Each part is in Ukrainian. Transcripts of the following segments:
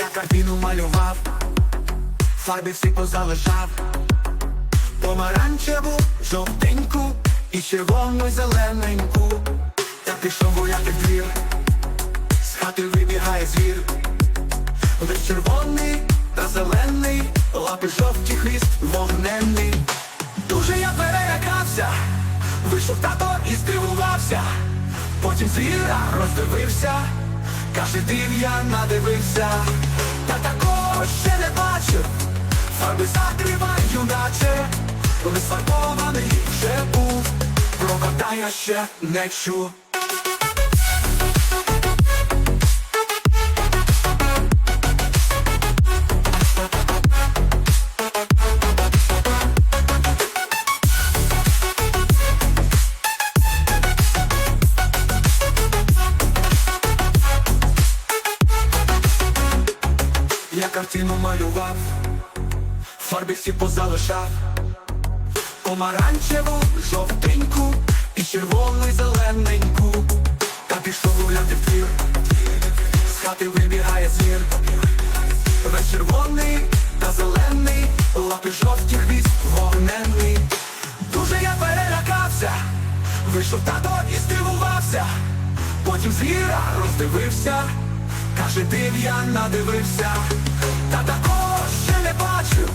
картину малював, фарби всі позалишав, помаранчеву, жовтеньку і червону, зелененьку. Я пішов гуляти в двір, з хати вибігає звір. Весь червоний та зелений, лапи жовті, хвіст вогненний. Дуже я перелякався, вийшов тато і здивувався. Потім звіра роздивився, каже, див надивився, та такого ще не бачив, фарби закриваю, наче, коли сфарбований вже був, про ще не чув. Я картину малював, фарби всі позалишав, помаранчеву, жовтеньку і червону, зелененьку. Та пішов гуляти в двір, з хати вибігає звір. Весь червоний та зелений, лапи жовті, хвіст вогненний. Дуже я перелякався, вийшов тато і здивувався. Потім звіра роздивився, каже, див я надивився, та такого ще не бачив,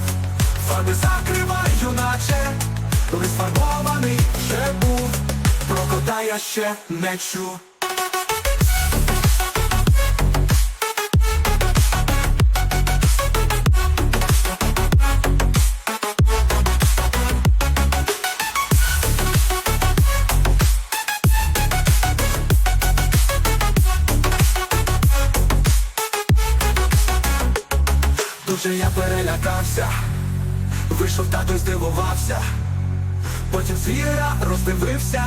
фарби закриваю, наче, коли сфарбований вже був, про кота я ще не чув. Дуже я перелякався, вийшов тато й здивувався, потім звіра роздивився,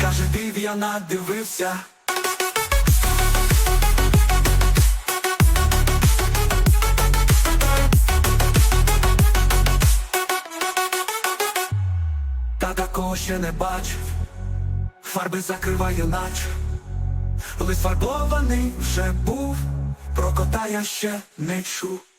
каже, див я надивився. Та такого ще не бачив, фарби закриває наче, лист фарбований вже був, про кота я ще не чув.